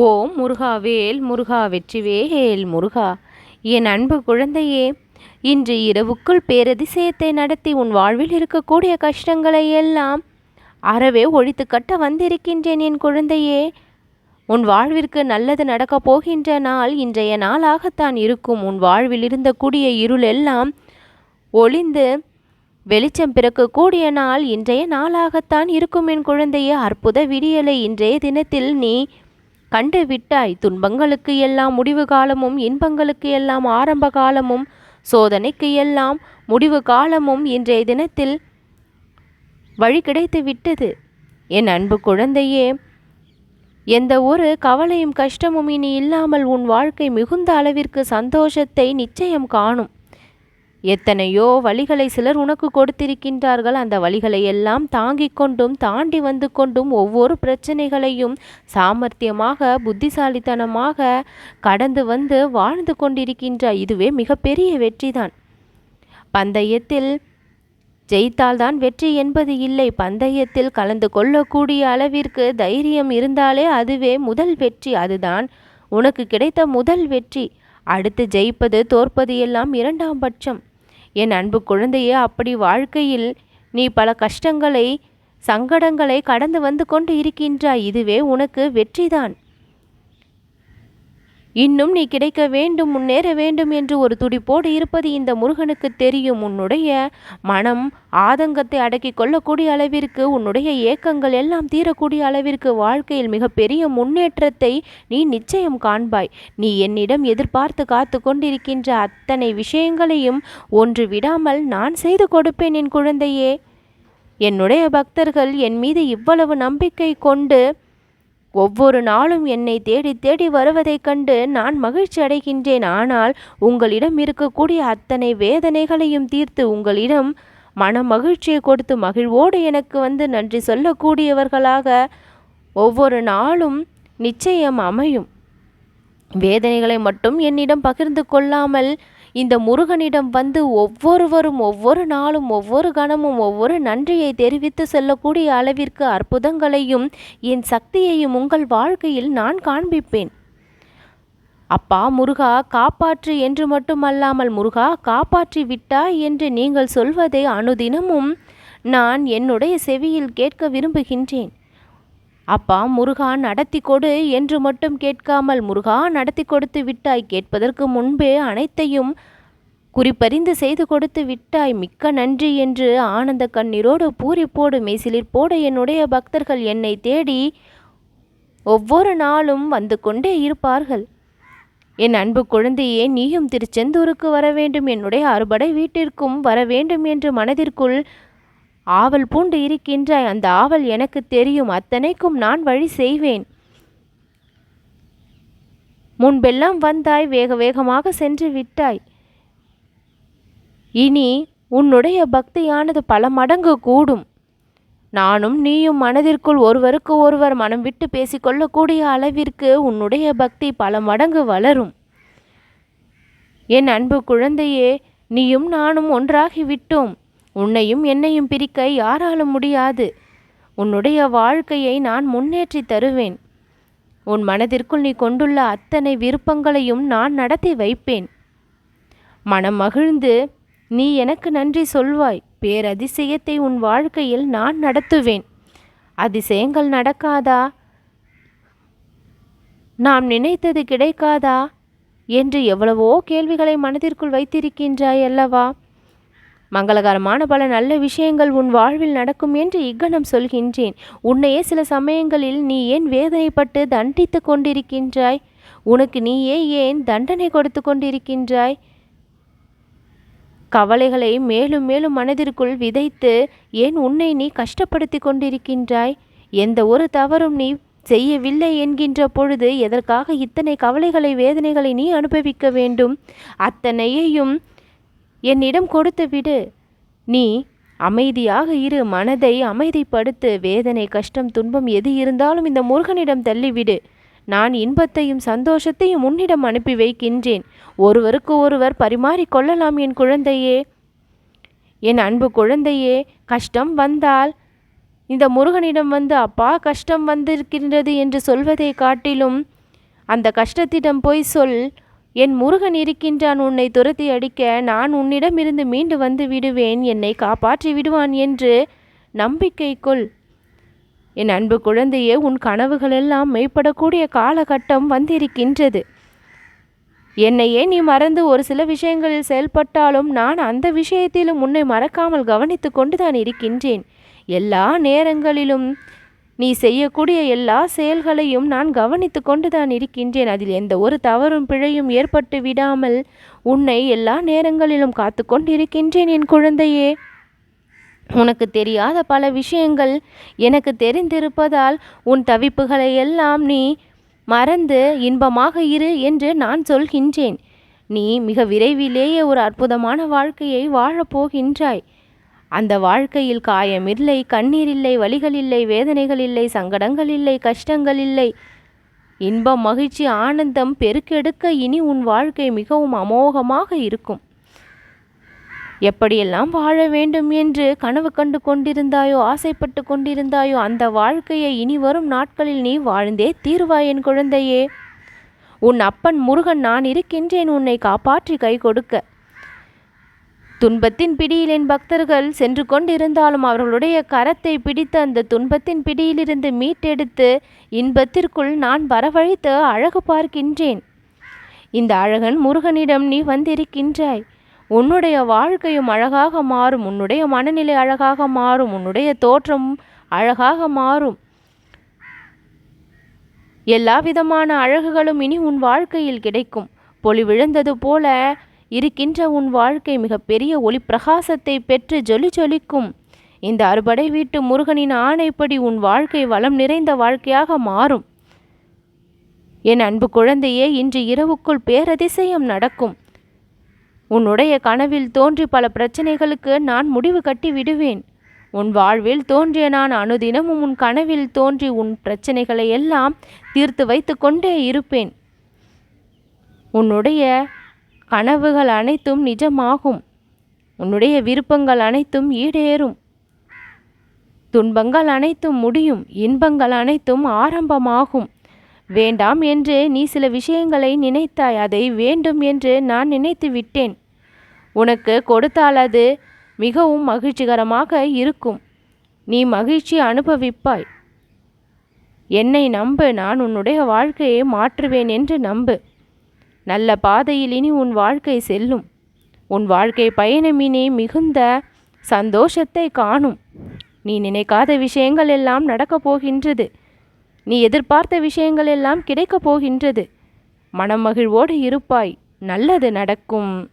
ஓம் முருகா வேல் முருகா வெற்றிவேல் முருகா. என் அன்பு குழந்தையே இன்று இரவுக்குள் பேரதிசயத்தை நடத்தி உன் வாழ்வில் இருக்கக்கூடிய கஷ்டங்களை எல்லாம் அறவே ஒழித்து கட்ட வந்திருக்கின்றேன் என் குழந்தையே. உன் வாழ்விற்கு நல்லது நடக்கப் போகின்ற நாள் இன்றைய நாளாகத்தான் இருக்கும். உன் வாழ்வில் இருந்தக்கூடிய இருள் எல்லாம் ஒளிந்து வெளிச்சம் பிறக்கக்கூடிய நாள் இன்றைய நாளாகத்தான் இருக்கும் என் குழந்தையே. அற்புத விடியலை இன்றைய தினத்தில் நீ கண்டு விட்டாய். துன்பங்களுக்கு எல்லாம் முடிவு காலமும் இன்பங்களுக்கு எல்லாம் ஆரம்ப காலமும் சோதனைக்கு எல்லாம் முடிவு காலமும் இன்றைய தினத்தில் வழி கிடைத்து விட்டது. என் அன்பு குழந்தையே எந்த ஒரு கவலையும் கஷ்டமும் இனி இல்லாமல் உன் வாழ்க்கை மிகுந்த அளவிற்கு சந்தோஷத்தை நிச்சயம் காணும். எத்தனையோ வழிகளை சிலர் உனக்கு கொடுத்திருக்கின்றார்கள். அந்த வழிகளை எல்லாம் தாங்கிக் கொண்டும் தாண்டி வந்து கொண்டும் ஒவ்வொரு பிரச்சனைகளையும் சாமர்த்தியமாக புத்திசாலித்தனமாக கடந்து வந்து வாழ்ந்து கொண்டிருக்கின்றாய் இதுவே மிகப்பெரிய வெற்றிதான். பந்தயத்தில் ஜெயித்தால்தான் வெற்றி என்பது இல்லை. பந்தயத்தில் கலந்து கொள்ளக்கூடிய அளவிற்கு தைரியம் இருந்தாலே அதுவே முதல் வெற்றி. அதுதான் உனக்கு கிடைத்த முதல் வெற்றி. அடுத்து ஜெயிப்பது தோற்பது எல்லாம் இரண்டாம் பட்சம். என் அன்பு குழந்தையே அப்படி வாழ்க்கையில் நீ பல கஷ்டங்களை சங்கடங்களை கடந்து வந்து கொண்டு இருக்கின்றாய். இதுவே உனக்கு வெற்றிதான். இன்னும் நீ கிடைக்க வேண்டும் முன்னேற வேண்டும் என்று ஒரு துடிப்போடு இருப்பது இந்த முருகனுக்கு தெரியும். உன்னுடைய மனம் ஆதங்கத்தை அடக்கி கொள்ளக்கூடிய அளவிற்கு உன்னுடைய ஏக்கங்கள் எல்லாம் தீரக்கூடிய அளவிற்கு வாழ்க்கையில் மிகப்பெரிய முன்னேற்றத்தை நீ நிச்சயம் காண்பாய். நீ என்னிடம் எதிர்பார்த்து காத்து கொண்டிருக்கின்ற அத்தனை விஷயங்களையும் ஒன்று விடாமல் நான் செய்து கொடுப்பேன் என் குழந்தையே. என்னுடைய பக்தர்கள் என் மீது இவ்வளவு நம்பிக்கை கொண்டு ஒவ்வொரு நாளும் என்னை தேடி தேடி வருவதைக் கண்டு நான் மகிழ்ச்சி அடைகின்றேன். ஆனால் உங்களிடம் இருக்கக்கூடிய அத்தனை வேதனைகளையும் தீர்த்து உங்களிடம் மன மகிழ்ச்சியை கொடுத்து மகிழ்வோடு எனக்கு வந்து நன்றி சொல்லக்கூடியவர்களாக ஒவ்வொரு நாளும் நிச்சயம் அமையும். வேதனைகளை மட்டும் என்னிடம் பகிர்ந்து கொள்ளாமல் இந்த முருகனிடம் வந்து ஒவ்வொருவரும் ஒவ்வொரு நாளும் ஒவ்வொரு கணமும் ஒவ்வொரு நன்றியை தெரிவித்து செல்லக்கூடிய அளவிற்கு அற்புதங்களையும் என் சக்தியையும் உங்கள் வாழ்க்கையில் நான் காண்பிப்பேன். அப்பா முருகா காப்பாற்று என்று மட்டுமல்லாமல் முருகா காப்பாற்றி விட்டாய் என்று நீங்கள் சொல்வதை அனுதினமும் நான் என்னுடைய செவியில் கேட்க விரும்புகின்றேன். அப்பா முருகா நடத்தி கொடு என்று மட்டும் கேட்காமல் முருகா நடத்தி கொடுத்து விட்டாய் கேட்பதற்கு முன்பே அனைத்தையும் குறிப்பறிந்து செய்து கொடுத்து விட்டாய். மிக்க நன்றி என்று ஆனந்த கண்ணீரோடு பூரிப்போடு மெய்சிலிர்ப்போடு என்னுடைய பக்தர்கள் என்னை தேடி ஒவ்வொரு நாளும் வந்து கொண்டே இருப்பார்கள். என் அன்பு குழந்தையே நீயும் திருச்செந்தூருக்கு வர வேண்டும். என்னுடைய அறுபடை வீட்டிற்கும் வர வேண்டும் என்று மனதிற்குள் ஆவல் பூண்டு இருக்கின்றாய் அந்த ஆவல் எனக்கு தெரியும் அத்தனைக்கும் நான் வழி செய்வேன். முன்பெல்லாம் வந்தாய் வேக வேகமாக சென்று விட்டாய். இனி உன்னுடைய பக்தியானது பல மடங்கு கூடும். நானும் நீயும் மனதிற்குள் ஒருவருக்கு ஒருவர் மனம் விட்டு பேசிக்கொள்ளக்கூடிய அளவிற்கு உன்னுடைய பக்தி பல மடங்கு வளரும். என் அன்பு குழந்தையே நீயும் நானும் ஒன்றாகிவிட்டோம். உன்னையும் என்னையும் பிரிக்க யாராலும் முடியாது. உன்னுடைய வாழ்க்கையை நான் முன்னேற்றி தருவேன். உன் மனதிற்குள் நீ கொண்டுள்ள அத்தனை விருப்பங்களையும் நான் நடத்தி வைப்பேன். மனம் மகிழ்ந்து நீ எனக்கு நன்றி சொல்வாய். பேரதிசயத்தை உன் வாழ்க்கையில் நான் நடத்துவேன். அதிசயங்கள் நடக்காதா? நாம் நினைத்தது கிடைக்காதா? என்று எவ்வளவோ கேள்விகளை மனதிற்குள் வைத்திருக்கின்றாய் அல்லவா? மங்களகரமான பல நல்ல விஷயங்கள் உன் வாழ்வில் நடக்கும் என்று இக்கணம் சொல்கின்றேன். உன்னையே சில சமயங்களில் நீ ஏன் வேதனைப்பட்டு தண்டித்து கொண்டிருக்கின்றாய்? உனக்கு நீயே ஏன் தண்டனை கொடுத்து கொண்டிருக்கின்றாய்? கவலைகளை மேலும் மேலும் மனதிற்குள் விதைத்து ஏன் உன்னை நீ கஷ்டப்படுத்தி கொண்டிருக்கின்றாய்? எந்த ஒரு தவறும் நீ செய்யவில்லை என்கின்ற பொழுது எதற்காக இத்தனை கவலைகளை வேதனைகளை நீ அனுபவிக்க வேண்டும்? அத்தனையையும் என்னிடம் கொடுத்து விடு. நீ அமைதியாக இரு. மனதை அமைதிப்படுத்து. வேதனை கஷ்டம் துன்பம் எது இருந்தாலும் இந்த முருகனிடம் தள்ளிவிடு. நான் இன்பத்தையும் சந்தோஷத்தையும் உன்னிடம் அனுப்பி வைக்கின்றேன். ஒருவருக்கு ஒருவர் பரிமாறிக்கொள்ளலாம் என் குழந்தையே. என் அன்பு குழந்தையே கஷ்டம் வந்தால் இந்த முருகனிடம் வந்து அப்பா கஷ்டம் வந்திருக்கின்றது என்று சொல்வதை காட்டிலும் அந்த கஷ்டத்திடம் போய் சொல். என் முருகன் இருக்கின்றான் உன்னை துரத்தி அடிக்க நான் உன்னிடமிருந்து மீண்டு வந்து விடுவேன். என்னை காப்பாற்றி விடுவான் என்று நம்பிக்கை கொள். என் அன்பு குழந்தையே உன் கனவுகளெல்லாம் மெய்ப்படக்கூடிய காலகட்டம் வந்திருக்கின்றது. என்னையே நீ மறந்து ஒரு சில விஷயங்களில் செயல்பட்டாலும் நான் அந்த விஷயத்திலும் உன்னை மறக்காமல் கவனித்து கொண்டுதான் இருக்கின்றேன். எல்லா நேரங்களிலும் நீ செய்யக்கூடிய எல்லா செயல்களையும் நான் கவனித்து கொண்டுதான் இருக்கின்றேன். அதில் எந்த ஒரு தவறும் பிழையும் ஏற்பட்டு விடாமல் உன்னை எல்லா நேரங்களிலும் காத்து கொண்டிருக்கின்றேன் என் குழந்தையே. உனக்கு தெரியாத பல விஷயங்கள் எனக்கு தெரிந்திருப்பதால் உன் தவிப்புகளை எல்லாம் நீ மறந்து இன்பமாக இரு என்று நான் சொல்கின்றேன். நீ மிக விரைவிலேயே ஒரு அற்புதமான வாழ்க்கையை வாழப்போகின்றாய் அந்த வாழ்க்கையில் காயமில்லை கண்ணீர் இல்லை வலிகள் இல்லை வேதனைகள் இல்லை சங்கடங்கள் இல்லை கஷ்டங்கள் இல்லை. இன்பம் மகிழ்ச்சி ஆனந்தம் பெருக்கெடுக்க இனி உன் வாழ்க்கை மிகவும் அமோகமாக இருக்கும். எப்படியெல்லாம் வாழ வேண்டும் என்று கனவு கண்டு கொண்டிருந்தாயோ ஆசைப்பட்டு கொண்டிருந்தாயோ அந்த வாழ்க்கையை இனி வரும் நாட்களில் நீ வாழ்ந்தே தீர்வாய் என் குழந்தையே. உன் அப்பன் முருகன் நான் இருக்கின்றேன் உன்னை காப்பாற்றி கை கொடுக்க. துன்பத்தின் பிடியில் என் பக்தர்கள் சென்று கொண்டிருந்தாலும் அவர்களுடைய கரத்தை பிடித்து அந்த துன்பத்தின் பிடியிலிருந்து மீட்டெடுத்து இன்பத்திற்குள் நான் வரவழைத்து அழகு பார்க்கின்றேன். இந்த அழகன் முருகனிடம் நீ வந்திருக்கின்றாய். உன்னுடைய வாழ்க்கையும் அழகாக மாறும். உன்னுடைய மனநிலை அழகாக மாறும். உன்னுடைய தோற்றம் அழகாக மாறும். எல்லா விதமான அழகுகளும் இனி உன் வாழ்க்கையில் கிடைக்கும். பொலிவிழுந்தது போல இருக்கின்ற உன் வாழ்க்கை மிகப்பெரிய ஒளி பிரகாசத்தை பெற்று ஜொலி ஜொலிக்கும். இந்த அறுபடை வீட்டு முருகனின் ஆணைப்படி உன் வாழ்க்கை வளம் நிறைந்த வாழ்க்கையாக மாறும். என் அன்பு குழந்தையே இன்று இரவுக்குள் பேரதிசயம் நடக்கும். உன்னுடைய கனவில் தோன்றி பல பிரச்சனைகளுக்கு நான் முடிவு கட்டி விடுவேன். உன் வாழ்வில் தோன்றிய நான் அனுதினமும் உன் கனவில் தோன்றி உன் பிரச்சனைகளை எல்லாம் தீர்த்து வைத்து கொண்டே இருப்பேன். உன்னுடைய கனவுகள் அனைத்தும் நிஜமாகும். உன்னுடைய விருப்பங்கள் அனைத்தும் ஈடேறும். துன்பங்கள் அனைத்தும் முடியும். இன்பங்கள் அனைத்தும் ஆரம்பமாகும். வேண்டாம் என்று நீ சில விஷயங்களை நினைத்தாய். அதை வேண்டும் என்று நான் நினைத்து விட்டேன். உனக்கு கொடுத்தால் அது மிகவும் மகிழ்ச்சிகரமாக இருக்கும். நீ மகிழ்ச்சி அனுபவிப்பாய். என்னை நம்பு. நான் உன்னுடைய வாழ்க்கையை மாற்றுவேன் என்று நம்பு. நல்ல பாதையில் இனி உன் வாழ்க்கை செல்லும். உன் வாழ்க்கை பயணமினி மிகுந்த சந்தோஷத்தை காணும். நீ நினைக்காத விஷயங்கள் எல்லாம் நடக்கப் போகின்றது. நீ எதிர்பார்த்த விஷயங்கள் எல்லாம் கிடைக்கப் போகின்றது. மனமகிழ்வோடு இருப்பாய். நல்லது நடக்கும்.